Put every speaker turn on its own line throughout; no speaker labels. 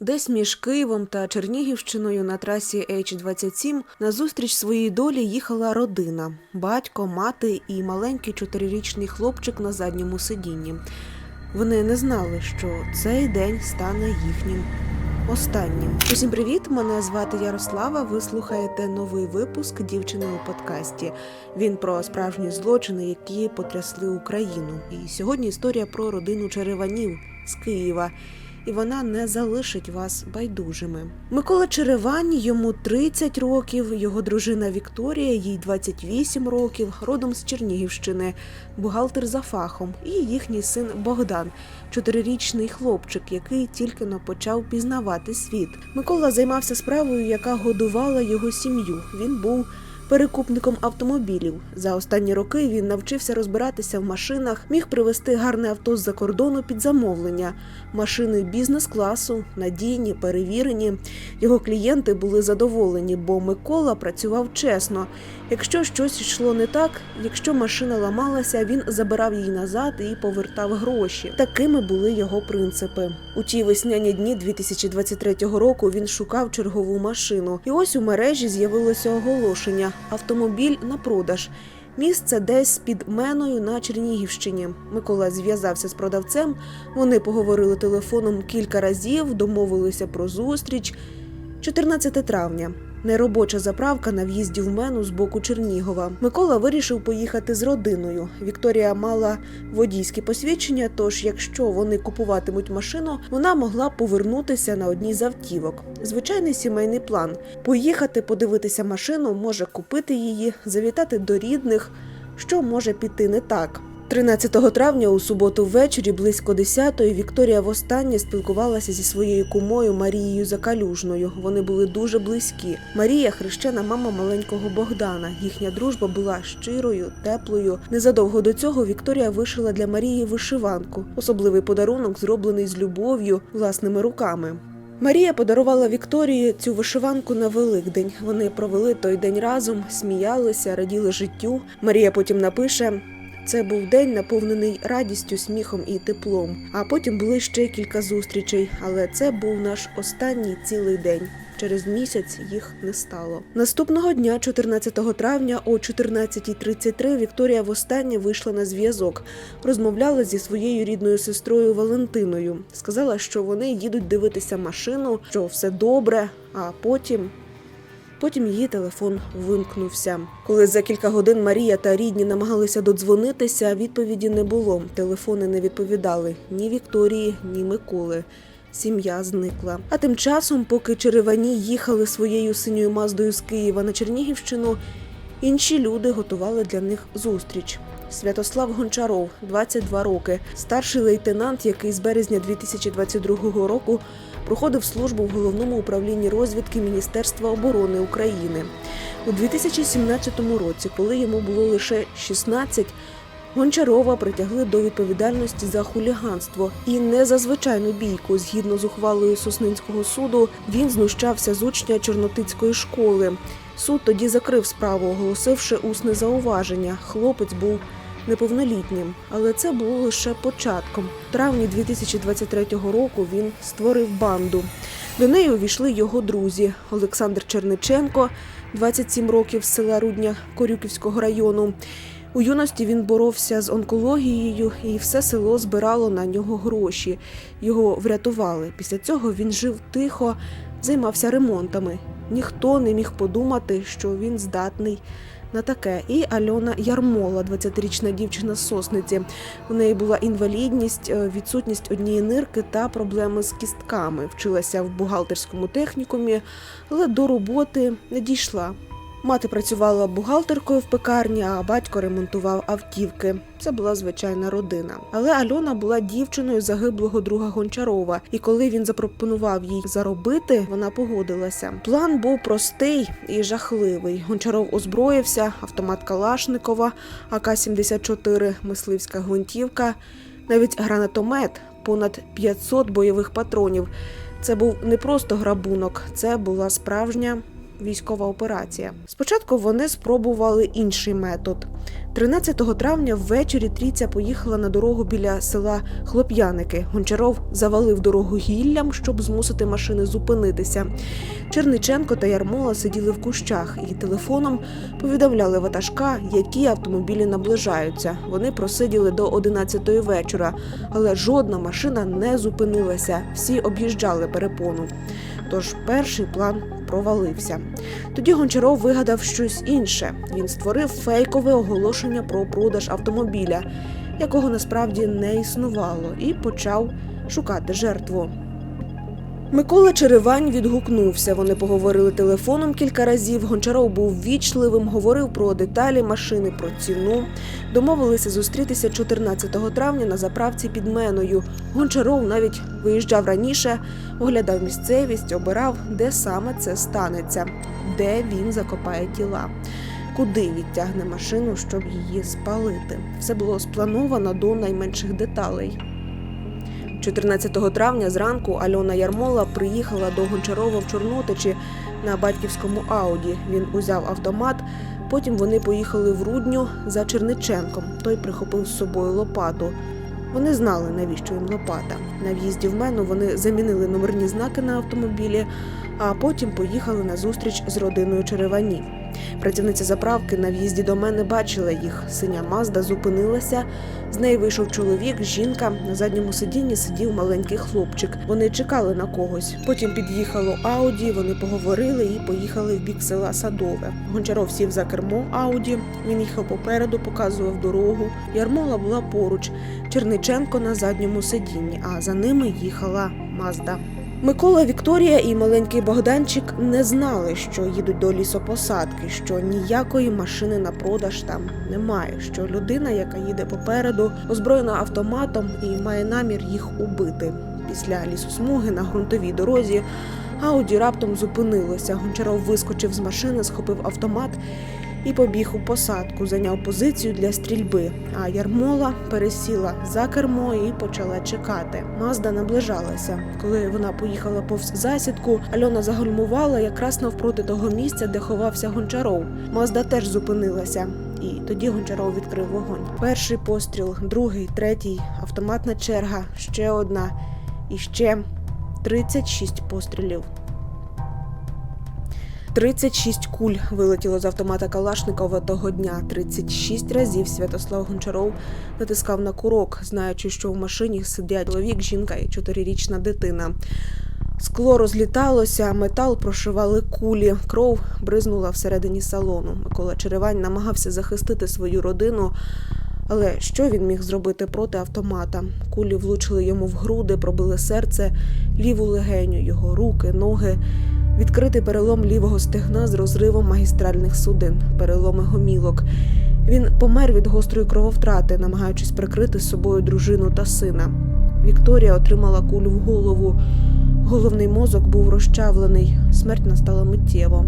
Десь між Києвом та Чернігівщиною на трасі H27 на зустріч своїй долі їхала родина: батько, мати і маленький чотирирічний хлопчик на задньому сидінні. Вони не знали, що цей день стане їхнім останнім. Усім привіт! Мене звати Ярослава. Ви слухаєте новий випуск дівчини у подкасті. Він про справжні злочини, які потрясли Україну. І сьогодні історія про родину Череванів з Києва. І вона не залишить вас байдужими. Микола Черевань, йому 30 років, його дружина Вікторія, їй 28 років, родом з Чернігівщини, бухгалтер за фахом, і їхній син Богдан, чотирирічний хлопчик, який тільки но почав пізнавати світ. Микола займався справою, яка годувала його сім'ю. Він був перекупником автомобілів. За останні роки він навчився розбиратися в машинах, міг привезти гарне авто з-за кордону під замовлення. Машини бізнес-класу, надійні, перевірені. Його клієнти були задоволені, бо Микола працював чесно. Якщо щось йшло не так, якщо машина ламалася, він забирав її назад і повертав гроші. Такими були його принципи. У ті весняні дні 2023 року він шукав чергову машину. І ось у мережі з'явилося оголошення: автомобіль на продаж. Місце десь під меною на Чернігівщині. Микола зв'язався з продавцем. Вони поговорили телефоном кілька разів, домовилися про зустріч. 14 травня. Неробоча заправка на в'їзді в мену з боку Чернігова. Микола вирішив поїхати з родиною. Вікторія мала водійське посвідчення, тож якщо вони купуватимуть машину, вона могла повернутися на одній з автівок. Звичайний сімейний план: поїхати, подивитися машину, може купити її, завітати до рідних. Що може піти не так? 13 травня у суботу ввечері близько 10-ї Вікторія востаннє спілкувалася зі своєю кумою Марією Закалюжною. Вони були дуже близькі. Марія хрещена мама маленького Богдана. Їхня дружба була щирою, теплою. Незадовго до цього Вікторія вишила для Марії вишиванку, особливий подарунок, зроблений з любов'ю власними руками. Марія подарувала Вікторії цю вишиванку на Великдень. Вони провели той день разом, сміялися, раділи життю. Марія потім напише. Це був день наповнений радістю, сміхом і теплом. А потім були ще кілька зустрічей, але це був наш останній цілий день. Через місяць їх не стало. Наступного дня, 14 травня, о 14.33 Вікторія востаннє вийшла на зв'язок. Розмовляла зі своєю рідною сестрою Валентиною. Сказала, що вони їдуть дивитися машину, що все добре. А потім Потім її телефон вимкнувся. Коли за кілька годин Марія та рідні намагалися додзвонитися, відповіді не було. Телефони не відповідали ні Вікторії, ні Миколи. Сім'я зникла. А тим часом, поки Черевані їхали своєю синьою маздою з Києва на Чернігівщину, інші люди готували для них зустріч. Святослав Гончаров, 22 роки, старший лейтенант, який з березня 2022 року проходив службу в головному управлінні розвідки Міністерства оборони України. У 2017 році, коли йому було лише 16, Гончарова притягли до відповідальності за хуліганство і не за звичайну бійку. Згідно з ухвалою Соснинського суду, він знущався з учня Чорнотицької школи. Суд тоді закрив справу, оголосивши усне зауваження. Хлопець був неповнолітнім, але це було лише початком. В травні 2023 року він створив банду. До неї увійшли його друзі Олександр Черниченко, 27 років з села Рудня Корюківського району. У юності він боровся з онкологією, і все село збирало на нього гроші. Його врятували. Після цього він жив тихо, займався ремонтами. Ніхто не міг подумати, що він здатний на таке. І Альона Ярмола, 20-річна дівчина сосниці. У неї була інвалідність, е, відсутність однієї нирки та проблеми з кістками. Вчилася в бухгалтерському технікумі, але до роботи не дійшла. Мати працювала бухгалтеркою в пекарні, а батько ремонтував автівки. Це була звичайна родина. Але Альона була дівчиною загиблого друга Гончарова, і коли він запропонував їй заробити, вона погодилася. План був простий і жахливий. Гончаров озброївся, автомат Калашникова, АК-74, мисливська гвинтівка, навіть гранатомет, понад 500 бойових патронів. Це був не просто грабунок, це була справжня військова операція. Спочатку вони спробували інший метод. 13 травня ввечері трійця поїхала на дорогу біля села Хлоп'яники. Гончаров завалив дорогу гіллям, щоб змусити машини зупинитися. Черниченко та Ярмола сиділи в кущах і телефоном повідомляли ватажка, які автомобілі наближаються. Вони просиділи до 11 вечора, але жодна машина не зупинилася. Всі об'їжджали перепону. Тож перший план провалився. Тоді Гончаров вигадав щось інше. Він створив фейкове оголошення про продаж автомобіля, якого насправді не існувало, і почав шукати жертву. Микола Черевань відгукнувся. Вони поговорили телефоном кілька разів. Гончаров був вічливим, говорив про деталі машини, про ціну. Домовилися зустрітися 14 травня на заправці під Меною. Гончаров навіть виїжджав раніше, оглядав місцевість, обирав, де саме це станеться, де він закопає тіла. Куди відтягне машину, щоб її спалити? Все було сплановано до найменших деталей. 14 травня зранку Альона Ярмола приїхала до Гончарова в Чорнотичі на батьківському ауді. Він узяв автомат. Потім вони поїхали в Рудню за Черниченком. Той прихопив з собою лопату. Вони знали, навіщо їм лопата. На в'їзді в мену вони замінили номерні знаки на автомобілі, а потім поїхали на зустріч з родиною Череванів. Працівниця заправки на в'їзді до мене бачила їх. Синя Мазда зупинилася. З неї вийшов чоловік, жінка. На задньому сидінні сидів маленький хлопчик. Вони чекали на когось. Потім під'їхало Ауді. Вони поговорили і поїхали в бік села Садове. Гончаров сів за кермо Ауді. Він їхав попереду, показував дорогу. Ярмола була поруч. Черниченко на задньому сидінні, а за ними їхала Мазда. Микола Вікторія і маленький Богданчик не знали, що їдуть до лісопосадки, що ніякої машини на продаж там немає. Що людина, яка їде попереду, озброєна автоматом і має намір їх убити. Після лісосмуги на ґрунтовій дорозі Ауді раптом зупинилося. Гончаров вискочив з машини, схопив автомат і побіг у посадку, зайняв позицію для стрільби. А Ярмола пересіла за кермо і почала чекати. Мазда наближалася. Коли вона поїхала повз засідку, Альона загальмувала якраз навпроти того місця, де ховався Гончаров. Мазда теж зупинилася. І тоді Гончаров відкрив вогонь. Перший постріл, другий, третій, автоматна черга, ще одна і ще 36 пострілів. 36 куль вилетіло з автомата Калашникова того дня. 36 разів Святослав Гончаров натискав на курок, знаючи, що в машині сидять чоловік, жінка і чотирирічна дитина. Скло розліталося, метал прошивали кулі, кров бризнула всередині салону. Микола Черевань намагався захистити свою родину. Але що він міг зробити проти автомата? Кулі влучили йому в груди, пробили серце, ліву легеню, його руки, ноги. Відкритий перелом лівого стегна з розривом магістральних судин, переломи гомілок. Він помер від гострої крововтрати, намагаючись прикрити з собою дружину та сина. Вікторія отримала кулю в голову. Головний мозок був розчавлений. Смерть настала миттєво.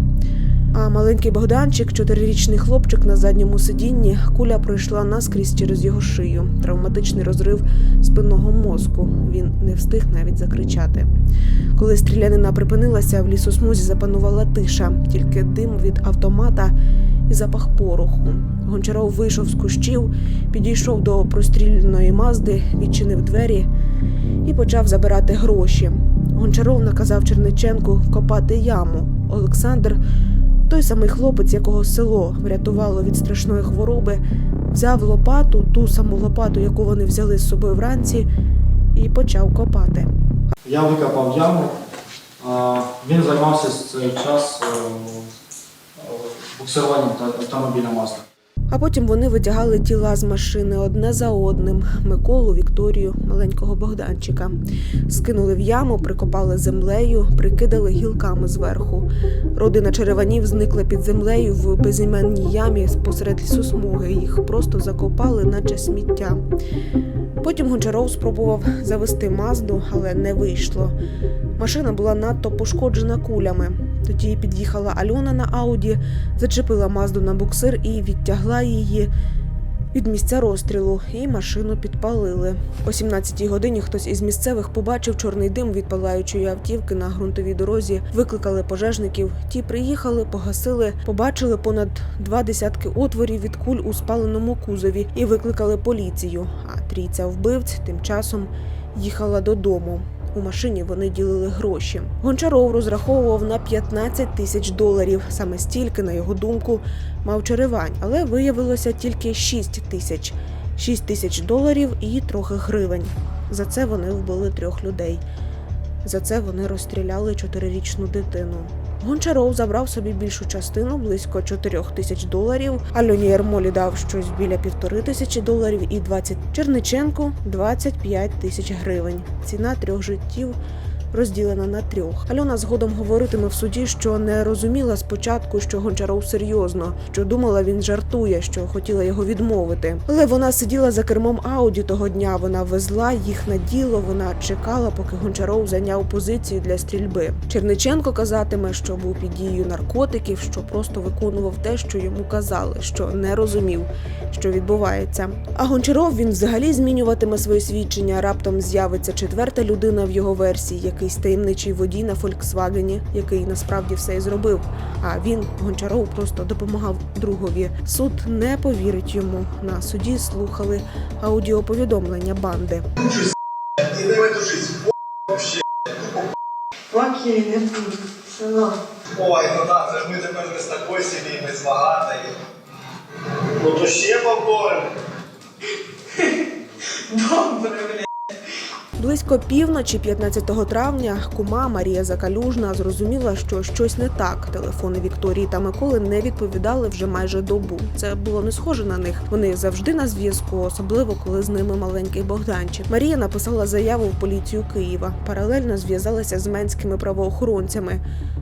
А маленький Богданчик, чотирирічний хлопчик на задньому сидінні, куля пройшла наскрізь через його шию. Травматичний розрив спинного мозку. Він не встиг навіть закричати. Коли стрілянина припинилася, в лісосмузі запанувала тиша, тільки дим від автомата і запах пороху. Гончаров вийшов з кущів, підійшов до простріляної мазди, відчинив двері і почав забирати гроші. Гончаров наказав Черниченку копати яму. Олександр, той самий хлопець, якого село врятувало від страшної хвороби, взяв лопату, ту саму лопату, яку вони взяли з собою вранці, і почав копати.
Я викопав яму. Він займався цей час буксуванням е, буксируванням та- автомобіля масла.
А потім вони витягали тіла з машини одне за одним: Миколу, Вікторію, маленького Богданчика. Скинули в яму, прикопали землею, прикидали гілками зверху. Родина череванів зникла під землею в безіменній ямі посеред лісосмуги. Їх просто закопали, наче сміття. Потім Гончаров спробував завести мазду, але не вийшло. Машина була надто пошкоджена кулями. Тоді під'їхала Альона на Ауді, зачепила мазду на буксир і відтягла її від місця розстрілу, і машину підпалили. О 17-й годині хтось із місцевих побачив чорний дим від палаючої автівки на ґрунтовій дорозі. Викликали пожежників. Ті приїхали, погасили, побачили понад два десятки отворів від куль у спаленому кузові і викликали поліцію. А трійця вбивць тим часом їхала додому. У машині вони ділили гроші. Гончаров розраховував на 15 тисяч доларів. Саме стільки, на його думку, мав Черевань, але виявилося тільки 6 тисяч. 6 тисяч доларів і трохи гривень. За це вони вбили трьох людей. За це вони розстріляли чотирирічну дитину. Гончаров забрав собі більшу частину близько 4 тисяч доларів. Альоні Ярмолі дав щось біля півтори тисячі доларів і 20 Черниченку 25 тисяч гривень. Ціна трьох життів розділена на трьох. Альона згодом говоритиме в суді, що не розуміла спочатку, що Гончаров серйозно, що думала, він жартує, що хотіла його відмовити. Але вона сиділа за кермом Ауді того дня. Вона везла їх на діло. Вона чекала, поки Гончаров зайняв позицію для стрільби. Черниченко казатиме, що був під дією наркотиків, що просто виконував те, що йому казали, що не розумів, що відбувається. А Гончаров він взагалі змінюватиме своє свідчення. Раптом з'явиться четверта людина в його версії, якийсь таємничий водій на Фольксвагені, який насправді все і зробив. А він Гончаров просто допомагав другові. Суд не повірить йому. На суді слухали аудіоповідомлення банди.
Ой, ну так, це ж ми тепер не з такої сім'ї, ми з багатої. Ну то ще поборем.
Добре, блядь.
Близько півночі, 15 травня, кума Марія Закалюжна зрозуміла, що щось не так. Телефони Вікторії та Миколи не відповідали вже майже добу. Це було не схоже на них. Вони завжди на зв'язку, особливо коли з ними маленький Богданчик. Марія написала заяву в поліцію Києва. Паралельно зв'язалася з менськими правоохоронцями.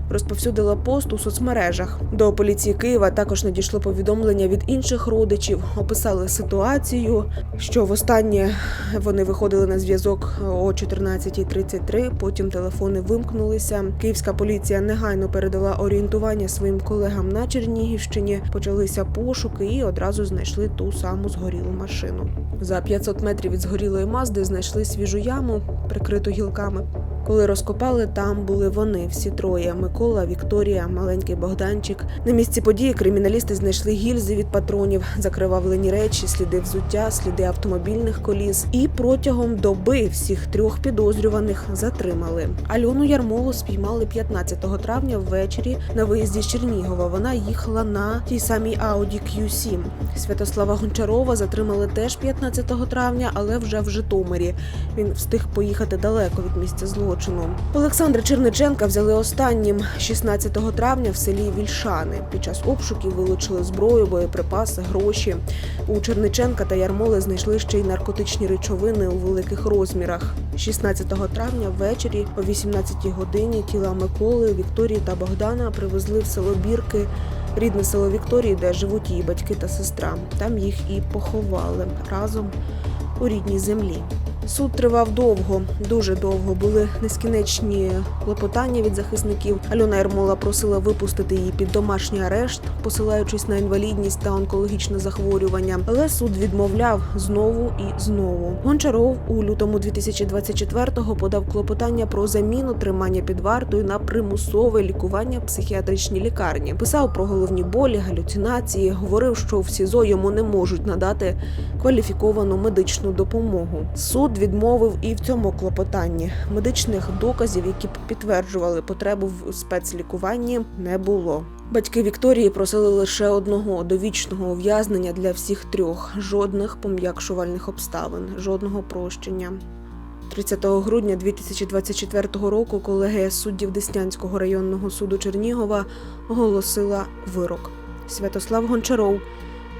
Розповсюдила пост у соцмережах. До поліції Києва також надійшло повідомлення від інших родичів. Описали ситуацію, що востаннє вони виходили на зв'язок о 14.33, Потім телефони вимкнулися. Київська поліція негайно передала орієнтування своїм колегам на Чернігівщині. Почалися пошуки і одразу знайшли ту саму згорілу машину. За 500 метрів від згорілої мазди знайшли свіжу яму, прикриту гілками. Коли розкопали, там були вони, всі троє: Микола, Вікторія, маленький Богданчик. На місці події криміналісти знайшли гільзи від патронів, закривавлені речі, сліди взуття, сліди автомобільних коліс. І протягом доби всіх трьох підозрюваних затримали. Альону Ярмолу спіймали 15 травня ввечері на виїзді з Чернігова. Вона їхала на тій самій Audi Q7. Святослава Гончарова затримали теж 15 травня, але вже в Житомирі. Він встиг поїхати далеко від місця злочину. Олександра Черниченка взяли останнім 16 травня в селі Вільшани. Під час обшуків вилучили зброю, боєприпаси, гроші. У Черниченка та Ярмоли знайшли ще й наркотичні речовини у великих розмірах. 16 травня ввечері о 18 годині тіла Миколи, Вікторії та Богдана привезли в село Бірки. Рідне село Вікторії, де живуть її батьки та сестра. Там їх і поховали разом у рідній землі. Суд тривав довго, дуже довго. Були нескінченні клопотання від захисників. Альона Ермола просила випустити її під домашній арешт, посилаючись на інвалідність та онкологічне захворювання. Але суд відмовляв знову і знову. Гончаров у лютому 2024-го подав клопотання про заміну тримання під вартою на примусове лікування в психіатричній лікарні. Писав про головні болі, галюцинації. Говорив, що в СІЗО йому не можуть надати кваліфіковану медичну допомогу. Суд відмовив і в цьому клопотанні. Медичних доказів, які б підтверджували потребу в спецлікуванні, не було. Батьки Вікторії просили лише одного довічного ув'язнення для всіх трьох, жодних пом'якшувальних обставин, жодного прощення. 30 грудня 2024 року колегія суддів Деснянського районного суду Чернігова оголосила вирок. Святослав Гончаров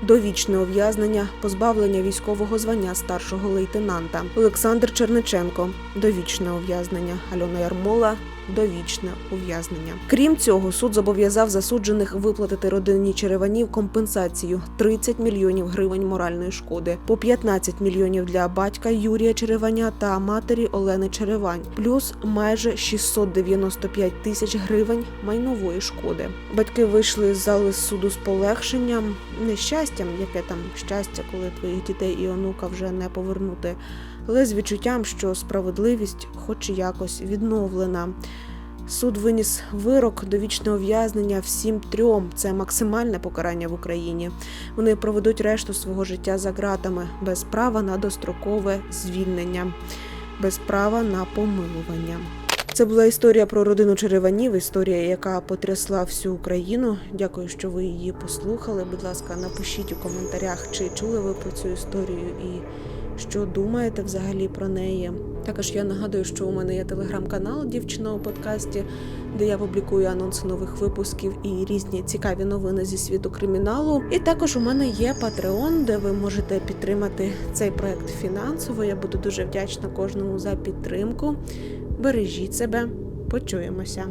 довічне ув'язнення, позбавлення військового звання старшого лейтенанта. Олександр Черниченко довічне ув'язнення. Альона Ярмола довічне ув'язнення. Крім цього, суд зобов'язав засуджених виплатити родині Череванів компенсацію 30 мільйонів гривень моральної шкоди, по 15 мільйонів для батька Юрія Череваня та матері Олени Черевань, плюс майже 695 тисяч гривень майнової шкоди. Батьки вийшли з зали суду з полегшенням, не щастям, яке там щастя, коли твоїх дітей і онука вже не повернути, але з відчуттям, що справедливість, хоч якось відновлена. Суд виніс вирок довічне ув'язнення всім трьом. Це максимальне покарання в Україні. Вони проведуть решту свого життя за ґратами без права на дострокове звільнення, без права на помилування. Це була історія про родину Череванів, історія, яка потрясла всю Україну. Дякую, що ви її послухали. Будь ласка, напишіть у коментарях, чи чули ви про цю історію і що думаєте взагалі про неї. Також я нагадую, що у мене є телеграм-канал Дівчина у подкасті, де я публікую анонси нових випусків і різні цікаві новини зі світу криміналу. І також у мене є Patreon, де ви можете підтримати цей проект фінансово. Я буду дуже вдячна кожному за підтримку. Бережіть себе, почуємося.